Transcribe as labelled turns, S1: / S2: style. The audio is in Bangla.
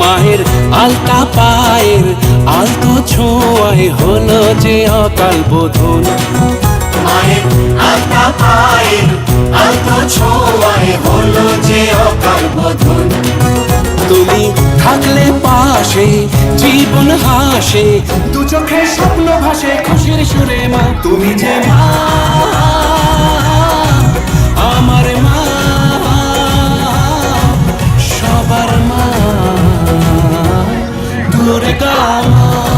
S1: মায়ের আলতা পায়ের আলতো ছোঁয়ায় হলো যে অকাল বোধন।
S2: মায়ের আলতা পায়ের আলতো ছোঁয়ায় হলো যে অকাল বোধন।
S1: তুমি থাকলে পাশে, জীবন হাসে, দু চোখে স্বপ্ন ভাসে, খুশির সুরে মা, তুমি যে মা। সবার মা দুর্গা মা